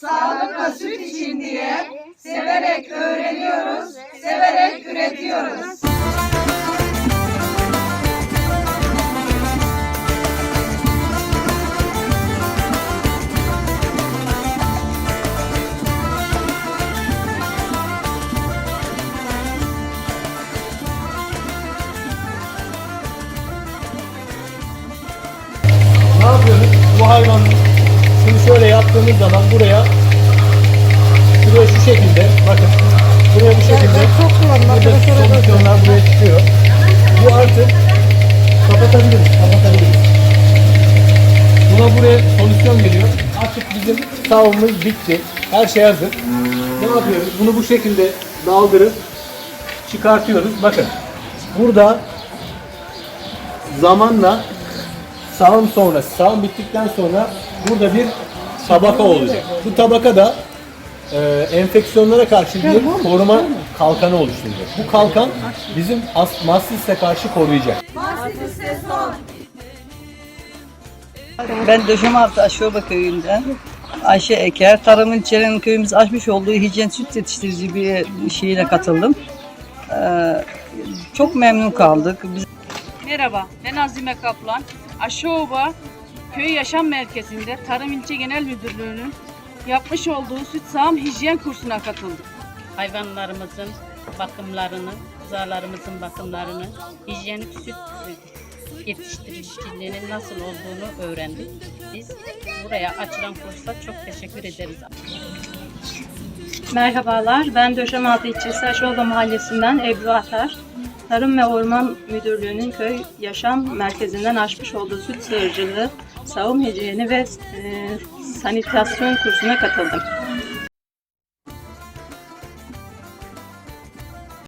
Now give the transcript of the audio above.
sağlıkla süt için diye severek öğreniyoruz, severek üretiyoruz. Ne yapıyorsunuz? Bu hayvanın şimdi şöyle yaptığımız zaman buraya şuraya şu şekilde bakın buraya bu şekilde burada solüsyonlar buraya çıkıyor. Bu artık kapatabiliriz, kapatabiliriz. Buna buraya solüsyon geliyor. Artık bizim savunumuz bitti. Her şey hazır. Ne yapıyoruz? Bunu bu şekilde daldırıp çıkartıyoruz. Bakın burada zamanla sağım sonrası, sağım bittikten sonra burada bir tabaka olacak. Bu tabaka da e, enfeksiyonlara karşı bir koruma kalkanı oluşturacak. Bu kalkan bizim as- mastise karşı koruyacak. Ben Döşemaltı Aşoba köyünden Ayşe Eker. Tarım ilçelerinin köyümüz açmış olduğu hijyen süt yetiştirici bir şeyine katıldım. Ee, çok memnun kaldık. Biz Merhaba, ben Azime Kaplan. Aşoğba Köy Yaşam Merkezi'nde Tarım İlçe Genel Müdürlüğü'nün yapmış olduğu süt sağım hijyen kursuna katıldım. hayvanlarımızın bakımlarını, kuzalarımızın bakımlarını, hijyenik süt yetiştiriciliğinin nasıl olduğunu öğrendik. Biz buraya açılan kursa çok teşekkür ederiz. Merhabalar, ben Döşemaltı ilçesi Aşoğlu Mahallesi'nden Ebru Atar. Tarım ve Orman Müdürlüğü'nün köy yaşam merkezinden açmış olduğu süt sığırcılığı, savun hijyeni ve e, sanitasyon kursuna katıldım.